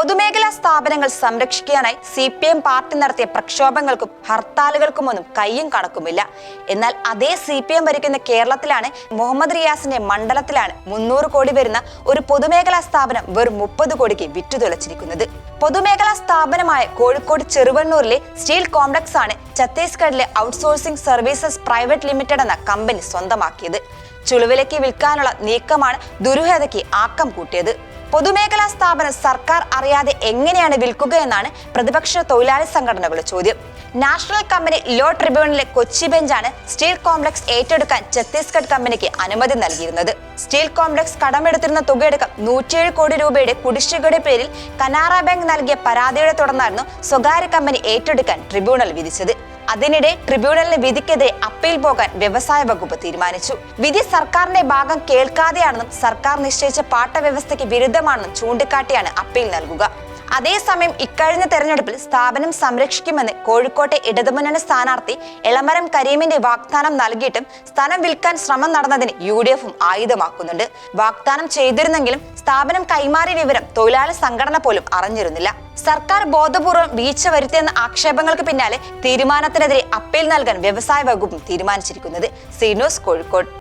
പൊതുമേഖലാ സ്ഥാപനങ്ങൾ സംരക്ഷിക്കാനായി സി പി എം പാർട്ടി നടത്തിയ പ്രക്ഷോഭങ്ങൾക്കും ഹർത്താലുകൾക്കുമൊന്നും കയ്യും കണക്കുമില്ല. എന്നാൽ അതേ സി പി എം ഭരിക്കുന്ന കേരളത്തിലാണ് മുഹമ്മദ് റിയാസിന്റെ മണ്ഡലത്തിലാണ് മുന്നൂറ് കോടി വരുന്ന ഒരു പൊതുമേഖലാ സ്ഥാപനം വെറും മുപ്പത് കോടിക്ക് വിറ്റുതുളച്ചിരിക്കുന്നത് പൊതുമേഖലാ സ്ഥാപനമായ കോഴിക്കോട് ചെറുവണ്ണൂരിലെ സ്റ്റീൽ കോംപ്ലക്സ് ആണ് ഛത്തീസ്ഗഡിലെ ഔട്ട്സോഴ്സിംഗ് സർവീസസ് പ്രൈവറ്റ് ലിമിറ്റഡ് എന്ന കമ്പനി സ്വന്തമാക്കിയത്. ചുളുവിലേക്ക് വിൽക്കാനുള്ള നീക്കമാണ് ദുരൂഹതയ്ക്ക് ആക്കം കൂട്ടിയത്. പൊതുമേഖലാ സ്ഥാപനം സർക്കാർ അറിയാതെ എങ്ങനെയാണ് വിൽക്കുക എന്നാണ് പ്രതിപക്ഷ തൊഴിലാളി സംഘടനകളുടെ ചോദ്യം. നാഷണൽ കമ്പനി ലോ ട്രിബ്യൂണലിലെ കൊച്ചി ബെഞ്ചാണ് സ്റ്റീൽ കോംപ്ലക്സ് ഏറ്റെടുക്കാൻ ഛത്തീസ്ഗഡ് കമ്പനിക്ക് അനുമതി നൽകിയിരുന്നത്. സ്റ്റീൽ കോംപ്ലക്സ് കടമെടുത്തിരുന്ന തുകയടക്കം നൂറ്റിയേഴ് കോടി രൂപയുടെ കുടിശ്ശികയുടെ പേരിൽ കനാറ ബാങ്ക് നൽകിയ പരാതിയുടെ തുടർന്നായിരുന്നു സ്വകാര്യ കമ്പനി ഏറ്റെടുക്കാൻ ട്രിബ്യൂണൽ വിധിച്ചത്. അതിനിടെ ട്രിബ്യൂണലിന് വിധിക്കെതിരെ അപ്പീൽ പോകാൻ വ്യവസായ വകുപ്പ് തീരുമാനിച്ചു. വിധി സർക്കാരിന്റെ ഭാഗം കേൾക്കാതെയാണെന്നും സർക്കാർ നിശ്ചയിച്ച പാട്ട വ്യവസ്ഥയ്ക്ക് വിരുദ്ധമാണെന്നും ചൂണ്ടിക്കാട്ടിയാണ് അപ്പീൽ നൽകുക. അതേസമയം ഇക്കഴിഞ്ഞ തെരഞ്ഞെടുപ്പിൽ സ്ഥാപനം സംരക്ഷിക്കുമെന്ന് കോഴിക്കോട്ടെ ഇടതുമുന്നണി സ്ഥാനാർത്ഥി എളമരം കരീമിന്റെ വാഗ്ദാനം നൽകിയിട്ടും സ്ഥലം വിൽക്കാൻ ശ്രമം നടന്നതിന് യു ഡി എഫും ആയുധമാക്കുന്നുണ്ട്. വാഗ്ദാനം ചെയ്തിരുന്നെങ്കിലും സ്ഥാപനം കൈമാറിയ വിവരം തൊഴിലാളി സംഘടന പോലും അറിഞ്ഞിരുന്നില്ല. സർക്കാർ ബോധപൂർവം വീഴ്ച വരുത്തിയെന്ന ആക്ഷേപങ്ങൾക്ക് പിന്നാലെ തീരുമാനത്തിനെതിരെ അപ്പീൽ നൽകാൻ വ്യവസായ വകുപ്പും തീരുമാനിച്ചിരിക്കുന്നത്. സീനോസ് കോഴിക്കോട്.